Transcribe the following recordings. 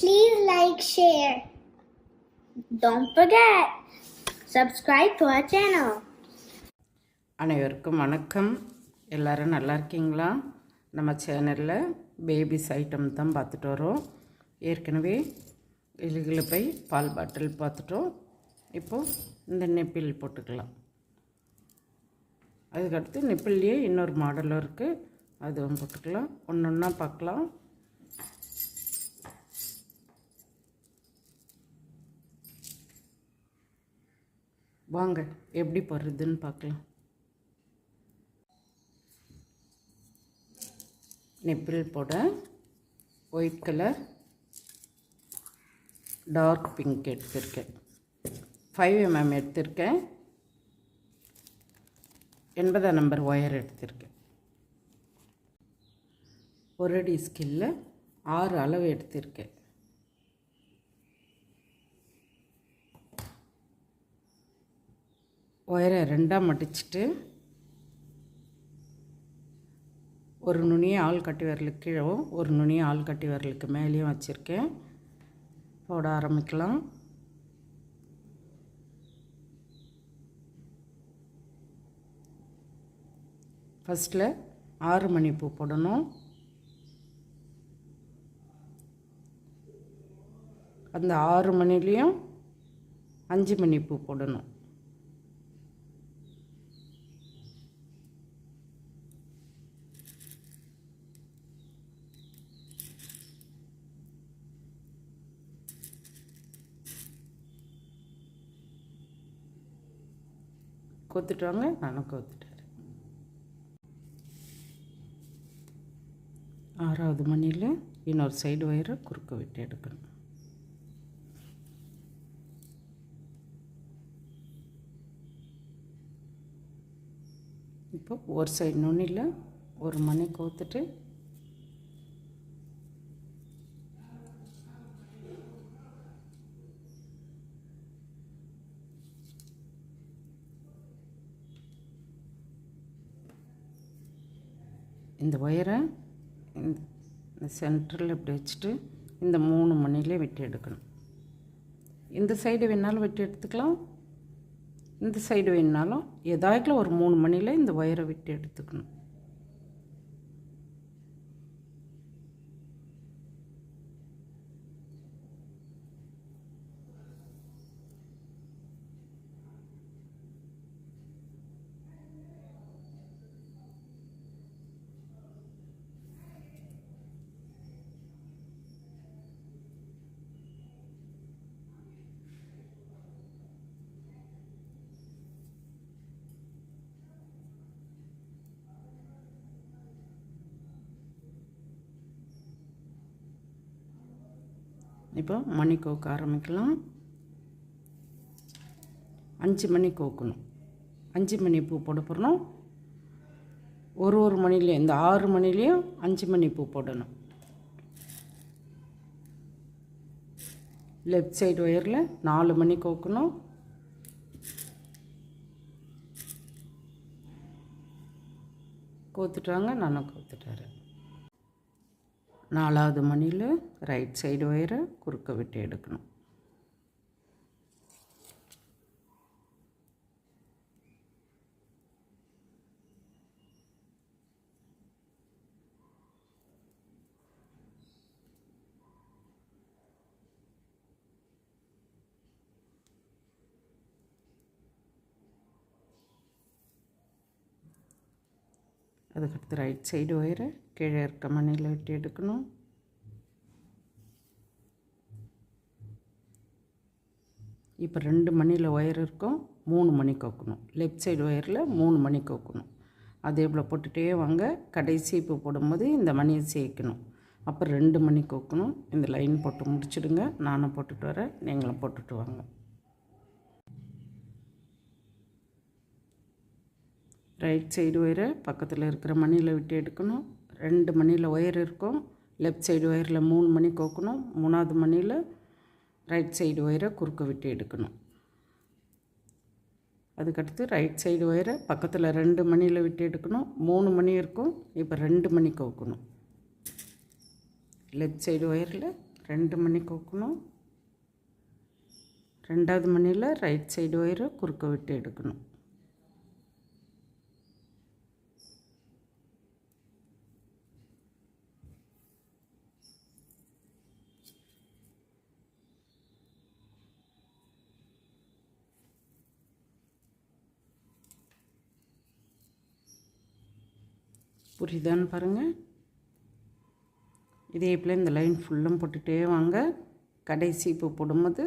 Please like, share. Don't forget, subscribe to our channel. அனைவருக்கும் வணக்கம். எல்லாரும் நல்லா இருக்கீங்களா? நம்ம சேனலில் பேபிஸ் ஐட்டம் தான் பார்த்துட்டு வரோம். ஏற்கனவே இழுகிழப்பை பால் பாட்டில் பார்த்துட்டோம். இப்போது இந்த நெப்பில் போட்டுக்கலாம். அதுக்கடுத்து நெப்பிள்லேயே இன்னொரு மாடலும் இருக்குது அதுவும் போட்டுக்கலாம். ஒன்று ஒன்றா பார்க்கலாம். வாங்க எப்படி போடுறதுன்னு பார்க்கலாம். நெப்பிள் போட ஒயிட் கலர் டார்க் பிங்க் எடுத்திருக்கேன். ஃபைவ் எம்எம் எடுத்திருக்கேன். எண்பதாம் நம்பர் ஒயர் எடுத்திருக்கேன். ஒரு அடி ஸ்கில்ல ஆறு அளவு எடுத்திருக்கேன். ஒயரை ரெண்டாக மடிச்சிட்டு ஒரு நுனியை ஆள் கட்டி வரலுக்கு கீழவும் ஒரு நுனியை ஆள் கட்டி வரலுக்கு மேலேயும் வச்சுருக்கேன். போட ஆரம்பிக்கலாம். ஃபஸ்ட்டில் ஆறு மணி பூ போடணும். அந்த ஆறு மணிலையும் அஞ்சு மணி பூ போடணும். கோத்துட்டு வாங்க நானும் கோத்துட்டாரு ஆறாவது மணியில் இன்னொரு சைடு ஒயரை குறுக்க விட்டு எடுக்கணும். இப்போ ஒரு சைடு நுண்ணில் ஒரு மணி கோத்துட்டு இந்த ஒயரை இந்த சென்டரில் இப்படி வச்சுட்டு இந்த மூணு மணிலே வெட்டி எடுக்கணும். இந்த சைடு வேணாலும் வெட்டி எடுத்துக்கலாம். இந்த சைடு வேணாலும் எதாய்க்கில் ஒரு மூணு மணியில் இந்த ஒயரை வெட்டி எடுத்துக்கணும். இப்போ மணி கோக்க ஆரம்பிக்கலாம். அஞ்சு மணி கோக்கணும். அஞ்சு மணி பூ போட ஒரு ஒரு மணிலையும் இந்த ஆறு மணிலையும் அஞ்சு மணி பூ போடணும். லெஃப்ட் சைடு ஒயரில் நாலு மணி கோக்கணும். கோத்துட்டாங்க நானும் கோத்துட்டாரு நாலாவது மணியில் ரைட் சைடு ஒயரை குறுக்க விட்டு எடுக்கணும் அதுக்கடுத்து ரைட் சைடு ஒயரை கீழே இருக்க மணியில் வெட்டி எடுக்கணும். இப்போ ரெண்டு மணியில் ஒயர் இருக்கும் மூணு மணி கோக்கணும். லெஃப்ட் சைடு ஒயரில் மூணு மணி கோக்கணும். அதே போல் போட்டுகிட்டே வாங்க கடைசி இப்போ போடும்போது இந்த மணியை சேர்க்கணும். அப்போ ரெண்டு மணி கோக்கணும். இந்த லைன் போட்டு முடிச்சுடுங்க. நானும் போட்டுட்டு வரேன் நீங்களும் போட்டுட்டு வாங்க. ரைட் சைடு ஒயரை பக்கத்தில் இருக்கிற மணியில் விட்டு எடுக்கணும். ரெண்டு மணியில் ஒயர் இருக்கும். லெஃப்ட் சைடு ஒயரில் மூணு மணி கோக்கணும். மூணாவது மணியில் ரைட் சைடு ஒயரை குறுக்க விட்டு எடுக்கணும். அதுக்கடுத்து ரைட் சைடு ஒயரை பக்கத்தில் ரெண்டு மணியில் விட்டு எடுக்கணும். மூணு மணி இருக்கும். இப்போ ரெண்டு மணி கோக்கணும். லெஃப்ட் சைடு ஒயரில் ரெண்டு மணி கோக்கணும். ரெண்டாவது மணியில் ரைட் சைடு ஒயரை குறுக்க விட்டு எடுக்கணும். புரியுதான்னு பாருங்கள் இதே போல் இந்த லைன் ஃபுல்லும் போட்டுகிட்டே வாங்க. கடைசி இப்போ போடும்போது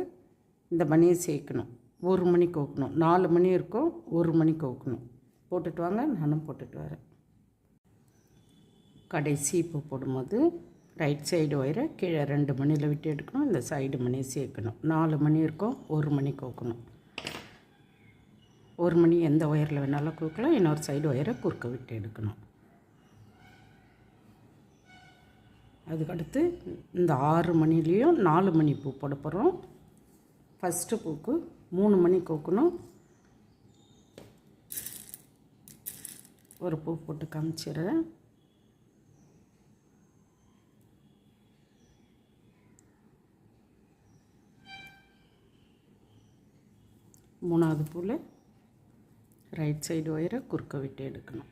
இந்த மணியை சேர்க்கணும். ஒரு மணி கோக்கணும். நாலு மணி இருக்கும் ஒரு மணி கோக்கணும். போட்டுட்டு வாங்க நானும் போட்டுட்டு வரேன். கடைசி இப்போ போடும்போது ரைட் சைடு ஒயரை கீழே ரெண்டு மணியில் விட்டு எடுக்கணும். இந்த சைடு மணி சேர்க்கணும். நாலு மணி இருக்கும் ஒரு மணி கோக்கணும். ஒரு மணி எந்த ஒயரில் வேணாலும் கோக்கலாம். இன்னொரு சைடு ஒயரை குறுக்க விட்டு எடுக்கணும். அதுக்கடுத்து இந்த ஆறு மணிலேயும் நாலு மணி பூ போட போகிறோம் ஃபஸ்ட்டு பூக்கு மூணு மணி கோக்கணும். ஒரு பூ போட்டு காமிச்சிடுறேன் மூணாவது பூவில் ரைட் சைடு ஒயரை குறுக்க விட்டு எடுக்கணும்.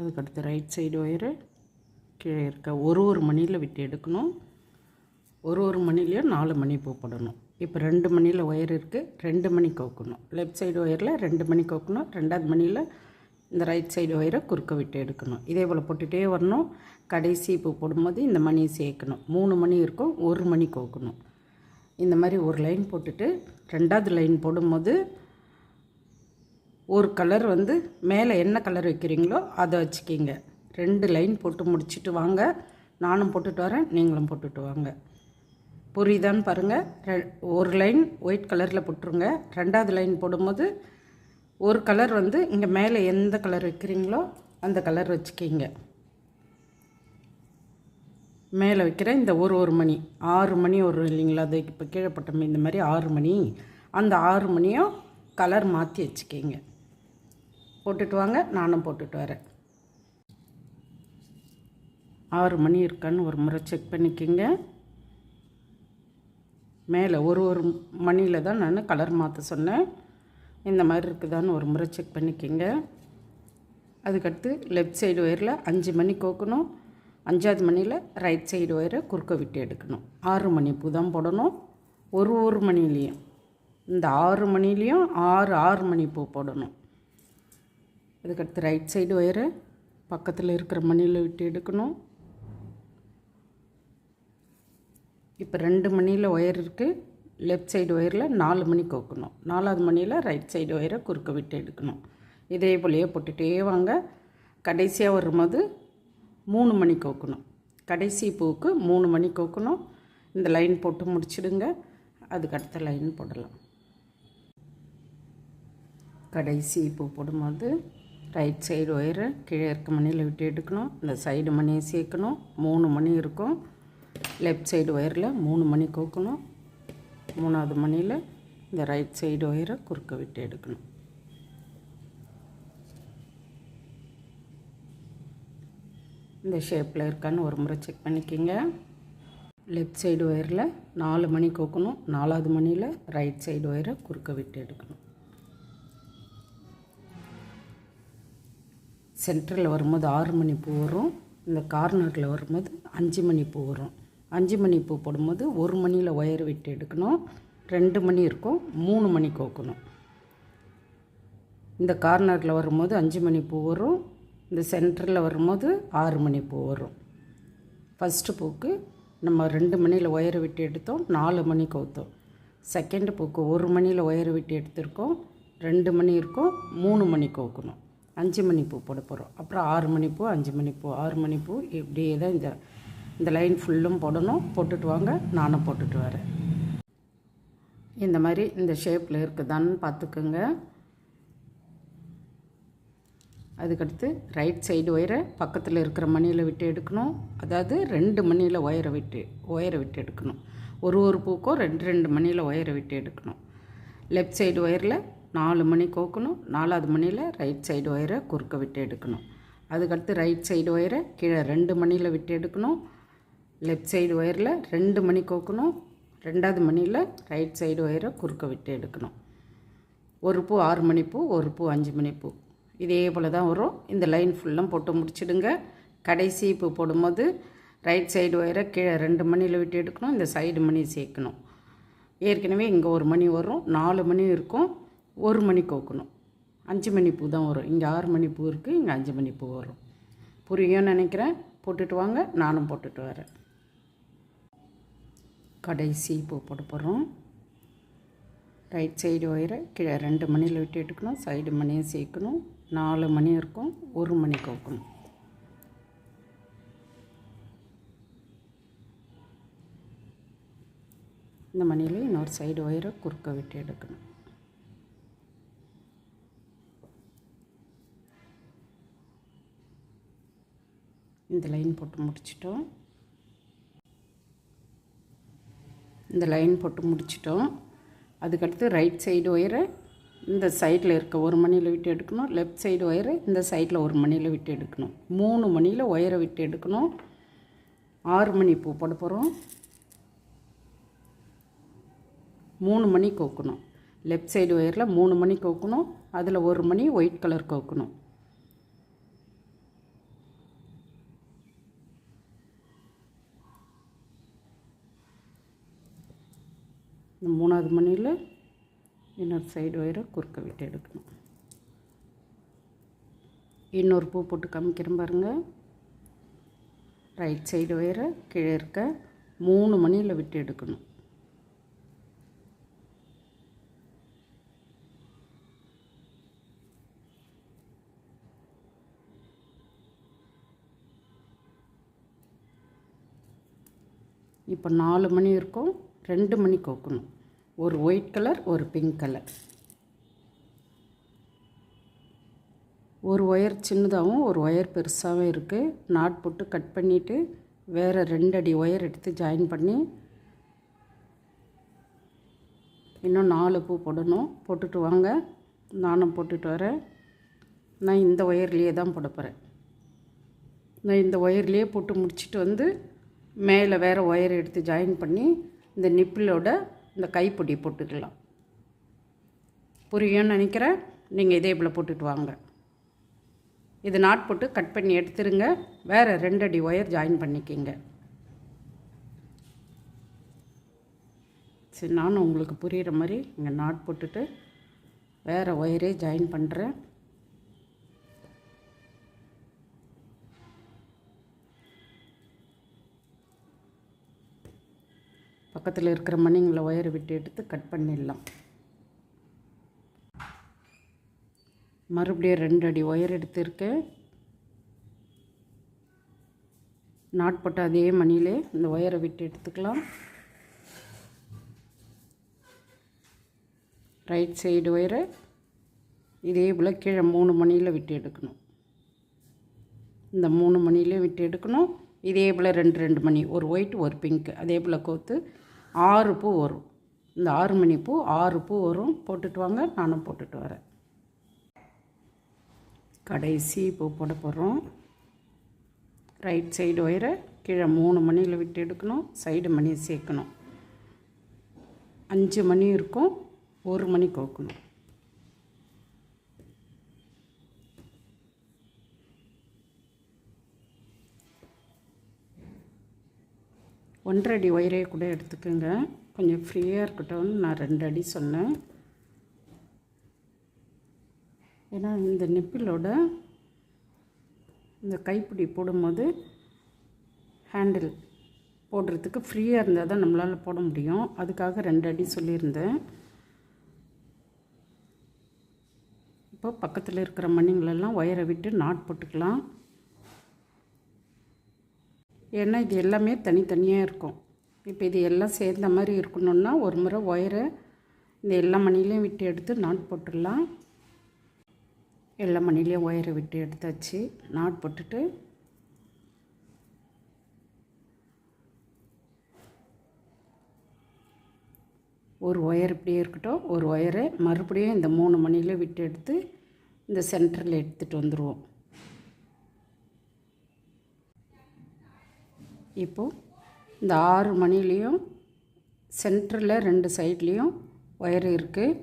அதுக்கடுத்து ரைட் சைடு ஒயரு கீழே இருக்க ஒரு ஒரு மணியில் விட்டு எடுக்கணும். ஒரு ஒரு மணிலையும் நாலு மணி பூ போடணும். இப்போ ரெண்டு மணியில் ஒயர் இருக்குது ரெண்டு மணி கோக்கணும். லெஃப்ட் சைடு ஒயரில் ரெண்டு மணி கோக்கணும் ரெண்டாவது மணியில் இந்த ரைட் சைடு ஒயரை குறுக்க விட்டு எடுக்கணும். இதே போல் போட்டுகிட்டே வரணும். கடைசி பூ போடும்போது இந்த மணியை சேர்க்கணும். மூணு மணி இருக்கும் ஒரு மணி கோக்கணும். இந்த மாதிரி ஒரு லைன் போட்டுட்டு ரெண்டாவது லைன் போடும்போது ஒரு கலர் வந்து மேலே என்ன கலர் வைக்கிறீங்களோ அதை வச்சுக்கிங்க. ரெண்டு லைன் போட்டு முடிச்சுட்டு வாங்க. நானும் போட்டுட்டு வரேன் நீங்களும் போட்டுட்டு வாங்க. புரியுதான்னு பாருங்கள் ரெ ஒரு லைன் ஒயிட் கலரில் போட்டுருங்க. ரெண்டாவது லைன் போடும்போது ஒரு கலர் வந்து இங்கே மேலே எந்த கலர் வைக்கிறீங்களோ அந்த கலர் வச்சுக்கிங்க. மேலே வைக்கிற இந்த ஒரு ஒரு மணி ஆறு மணி ஒரு இல்லைங்களா? அது இப்போ கீழே போட்டோமே இந்த மாதிரி ஆறு மணி. அந்த ஆறு மணியும் கலர் மாற்றி வச்சுக்கிங்க. போட்டுட்டு வாங்க நானும் போட்டுட்டு வரேன். ஆறு மணி இருக்கான்னு ஒரு முறை செக் பண்ணிக்கிங்க. மேலே ஒரு ஒரு மணியில் தான் நான் கலர் மாற்ற சொன்னேன். இந்த மாதிரி இருக்குதான்னு ஒரு முறை செக் பண்ணிக்கிங்க. அதுக்கடுத்து லெஃப்ட் சைடு ஒயரில் அஞ்சு மணி கோக்கணும். அஞ்சாவது மணியில் ரைட் சைடு ஒயரை குறுக்க விட்டு எடுக்கணும். ஆறு மணி பூ தான் போடணும். ஒரு ஒரு மணிலையும் இந்த ஆறு மணிலையும் ஆறு ஆறு மணி பூ போடணும். இதுக்கடுத்து ரைட் சைடு ஒயரை பக்கத்தில் இருக்கிற மணியில் விட்டு எடுக்கணும். இப்போ ரெண்டு மணியில் ஒயர் இருக்குது லெஃப்ட் சைடு ஒயரில் நாலு மணி கோக்கணும். நாலாவது மணியில் ரைட் சைடு ஒயரை குறுக்க விட்டு எடுக்கணும். இதே போலயே போட்டுகிட்டே வாங்க. கடைசியாக வரும்போது மூணு மணி கோக்கணும். கடைசி பூவுக்கு மூணு மணி கோக்கணும். இந்த லைன் போட்டு முடிச்சிடுங்க. அதுக்கு அடுத்த லைன் போடலாம். கடைசி பூ போடும்போது ரைட் சைடு ஒயரை கீழே இருக்க மணியில் விட்டு எடுக்கணும். இந்த சைடு மணியை சேர்க்கணும். மூணு மணி இருக்கும். லெஃப்ட் சைடு ஒயரில் மூணு மணி கோக்கணும். மூணாவது மணியில் இந்த ரைட் சைடு ஒயரை குறுக்க விட்டு எடுக்கணும். இந்த ஷேப்பில் இருக்கான்னு ஒரு முறை செக் பண்ணிக்கிங்க. லெஃப்ட் சைடு ஒயரில் நாலு மணி கோக்கணும். நாலாவது மணியில் ரைட் சைடு ஒயரை குறுக்க விட்டு எடுக்கணும். சென்டரில் வரும்போது ஆறு மணி பூ வரும். இந்த கார்னரில் வரும்போது அஞ்சு மணி பூ வரும். அஞ்சு மணி பூ போடும்போது ஒரு மணியில் ஒயர் விட்டு எடுக்கணும். ரெண்டு மணி இருக்கும் மூணு மணி கோக்கணும். இந்த கார்னரில் வரும்போது அஞ்சு மணி பூ வரும். இந்த சென்டரில் வரும்போது ஆறு மணி பூ வரும். ஃபஸ்ட்டு பூக்கு நம்ம ரெண்டு மணியில் ஒயரை விட்டு எடுத்தோம் நாலு மணி கவுத்தோம் செகண்ட் பூக்கு ஒரு மணியில் ஒயரை விட்டு எடுத்திருக்கோம் ரெண்டு மணி இருக்கும் மூணு மணி கோக்கணும். அஞ்சு மணி பூ போட போகிறோம் அப்புறம் ஆறு மணி பூ அஞ்சு மணி பூ ஆறு மணி பூ இப்படியே தான் இந்த இந்த லைன் ஃபுல்லும் போடணும். போட்டுட்டு வாங்க நானும் போட்டுட்டு வரேன். இந்த மாதிரி இந்த ஷேப்பில் இருக்குதான்னு பார்த்துக்குங்க. அதுக்கடுத்து ரைட் சைடு ஒயரை பக்கத்தில் இருக்கிற மணியில் விட்டு எடுக்கணும். அதாவது ரெண்டு மணியில் ஒயரை விட்டு ஒயரை விட்டு எடுக்கணும். ஒரு ஒரு பூக்கும் ரெண்டு ரெண்டு மணியில் ஒயரை விட்டு எடுக்கணும். லெஃப்ட் சைடு ஒயரில் நாலு மணி கோக்கணும் நாலாவது மணியில் ரைட் சைடு ஒயரை குறுக்க விட்டு எடுக்கணும். அதுக்கடுத்து ரைட் சைடு ஒயரை கீழே ரெண்டு மணியில் விட்டு எடுக்கணும். லெஃப்ட் சைடு ஒயரில் ரெண்டு மணி கோக்கணும் ரெண்டாவது மணியில் ரைட் சைடு ஒயரை குறுக்க விட்டு எடுக்கணும். ஒரு பூ ஆறு மணி பூ ஒரு பூ அஞ்சு மணி பூ. இதே போல் தான் வரும். இந்த லைன் ஃபுல்லாக போட்டு முடிச்சிடுங்க. கடைசி பூ போடும்போது ரைட் சைடு ஒயரை கீழே ரெண்டு மணியில் விட்டு எடுக்கணும் இந்த சைடு மணி சேர்க்கணும். ஏற்கனவே இங்கே ஒரு மணி வரும். நாலு மணி இருக்கும். ஒரு மணி கோக்கணும். அஞ்சு மணி பூ தான் வரும். இங்கே ஆறு மணி பூ இருக்குது இங்கே அஞ்சு மணி பூ வரும். புரியும்னு நினைக்கிறேன். போட்டுட்டு வாங்க நானும் போட்டுட்டு வரேன். கடைசி பூ போட போகிறோம் ரைட் சைடு ஒயரை கீழே ரெண்டு மணியில் விட்டு எடுக்கணும். சைடு மணியை சேர்க்கணும். நாலு மணி இருக்கும். ஒரு மணி கோக்கணும். இந்த மணியில் இன்னொரு சைடு ஒயரை குறுக்க விட்டு எடுக்கணும். இந்த லைன் போட்டு முடிச்சிட்டோம். இந்த லைன் போட்டு முடிச்சிட்டோம். அதுக்கடுத்து ரைட் சைடு ஒயரை இந்த சைடில் இருக்க ஒரு மணியில் விட்டு எடுக்கணும். லெஃப்ட் சைடு ஒயரை இந்த சைடில் ஒரு மணியில் விட்டு எடுக்கணும். மூணு மணியில் ஒயரை விட்டு எடுக்கணும். ஆறு மணி பூ போட போகிறோம் மூணு மணி கோக்கணும். லெஃப்ட் சைடு ஒயரில் மூணு மணி கோக்கணும். அதில் ஒரு மணி ஒயிட் கலர் கோக்கணும். இந்த மூணாவது மணியில் இன்னொரு சைடு ஒயரை குறுக்க விட்டு எடுக்கணும். இன்னொரு பூ போட்டு காமிக்கிறேன் பாருங்கள் ரைட் சைடு ஒயரை கீழே இருக்க மூணு மணியில் விட்டு எடுக்கணும். இப்போ நாலு மணி இருக்கும். ரெண்டு மணி கோக்கணும். ஒரு ஒயிட் கலர் ஒரு பிங்க் கலர். ஒரு ஒயர் சின்னதாகவும் ஒரு ஒயர் பெருசாகவும் இருக்குது நாட் போட்டு கட் பண்ணிவிட்டு வேறு ரெண்டு அடி ஒயர் எடுத்து ஜாயின் பண்ணி இன்னும் நாலு பூ போடணும். போட்டுட்டு வாங்க. நானும் போட்டுட்டு வரேன். நான் இந்த ஒயர்லேயே தான் போட போகிறேன் நான் இந்த ஒயர்லேயே போட்டு முடிச்சுட்டு வந்து மேலே வேறு ஒயர் எடுத்து ஜாயின் பண்ணி இந்த நிப்பிலோட இந்த கைப்பிடி போட்டுக்கலாம். புரியும்னு நினைக்கிறேன். நீங்கள் இதே போல் போட்டுட்டு வாங்க. இது நாட் போட்டு கட் பண்ணி எடுத்துருங்க. வேறு ரெண்டு அடி ஒயர் ஜாயின் பண்ணிக்கிங்க. சரி நானும் உங்களுக்கு புரிகிற மாதிரி இங்கே நாட் போட்டுட்டு வேறு ஒயரே ஜாயின் பண்ணுறேன் பக்கத்தில் இருக்கிற மணிங்களை ஒயரை விட்டு எடுத்து கட் பண்ணிடலாம். மறுபடியும் ரெண்டு அடி ஒயர் எடுத்திருக்கேன். நாட் போட்ட அதே மணியிலே இந்த ஒயரை விட்டு எடுத்துக்கலாம். ரைட் சைடு ஒயரை இதே போல் கீழே மூணு மணியில் விட்டு எடுக்கணும். இந்த மூணு மணிலையும் விட்டு எடுக்கணும். இதே போல் ரெண்டு ரெண்டு மணி. ஒரு ஒயிட் ஒரு பிங்க் அதே போல் கோத்து ஆறு பூ வரும். இந்த ஆறு மணி பூ ஆறு பூ வரும். போட்டுட்டு வாங்க நானும் போட்டுட்டு வரேன். கடைசி பூ போட போகிறோம் ரைட் சைடு ஒயரை கீழே மூணு மணியில் விட்டு எடுக்கணும். சைடு மணி சேர்க்கணும். அஞ்சு மணி இருக்கும். ஒரு மணி கோக்கணும். ஒன்றரை அடி ஒயரே கூட எடுத்துக்கோங்க. கொஞ்சம் ஃப்ரீயாக இருக்கட்டும்னு நான் ரெண்டு அடி சொன்னேன். ஏன்னா இந்த நிப்பிலோட இந்த கைப்பிடி போடும்போது ஹேண்டில் போடுறதுக்கு ஃப்ரீயாக இருந்தால் தான் நம்மளால் போட முடியும். அதுக்காக ரெண்டு அடி சொல்லியிருந்தேன். இப்போ பக்கத்தில் இருக்கிற மணிங்களெல்லாம் ஒயரை விட்டு நாட் போட்டுக்கலாம். ஏன்னா இது எல்லாமே தனித்தனியாக இருக்கும். இப்போ இது எல்லாம் சேர்ந்த மாதிரி இருக்கணுன்னா ஒரு முறை ஒயரை இந்த எல்லா மணிலையும் விட்டு எடுத்து நாட் போட்டுடலாம். எல்லா மணிலையும் ஒயரை விட்டு எடுத்தாச்சு. நாட் போட்டுட்டு ஒரு ஒயர் இப்படியே இருக்கட்டும். ஒரு ஒயரை மறுபடியும் இந்த மூணு மணியில் விட்டு எடுத்து இந்த சென்டரில் எடுத்துகிட்டு வந்துடுவோம் இப்போது இந்த ஆறு மணிலேயும் சென்டரில் ரெண்டு சைட்லேயும் ஒயர் இருக்குது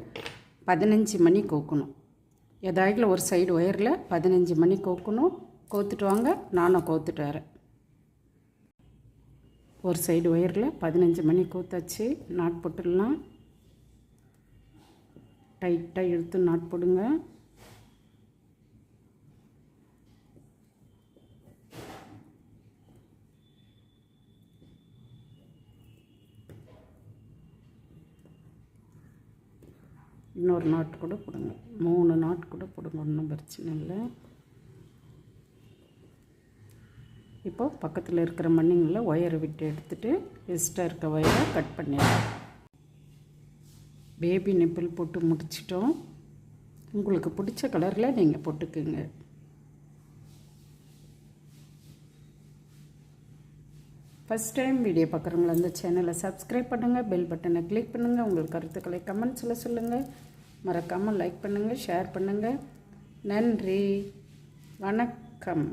பதினஞ்சு மணி கோக்கணும். ஏதாயிலும் ஒரு சைடு ஒயரில் பதினஞ்சு மணி கோக்கணும். கோத்துட்டு வாங்க நானும் கோத்துட்டு வரேன். ஒரு சைடு ஒயரில் பதினஞ்சு மணி கோத்தாச்சு. நாட் போட்டுடலாம். டைட்டாக இழுத்து நாட் போடுங்க. இன்னொரு நாட் கூட போடுங்க. மூணு நாட் கூட போடுங்க ஒன்றும் பிரச்சனை இல்லை. இப்போது பக்கத்தில் இருக்கிற மண்ணிங்களில் ஒயரை விட்டு எடுத்துகிட்டு எக்ஸ்ட்ரா இருக்க ஒயரை கட் பண்ணிடலாம். பேபி நிப்பிள் போட்டு முடிச்சிட்டோம். உங்களுக்கு பிடிச்ச கலரில் நீங்கள் போட்டுக்குங்க. ஃபஸ்ட் டைம் வீடியோ பார்க்குறவங்கள அந்த சேனலை சப்ஸ்கிரைப் பண்ணுங்கள் பெல் பட்டனை கிளிக் பண்ணுங்கள் உங்கள் கருத்துக்களை கமெண்ட்ஸில் சொல்லுங்கள் மறக்காமல் லைக் பண்ணுங்கள் ஷேர் பண்ணுங்கள் நன்றி. வணக்கம்.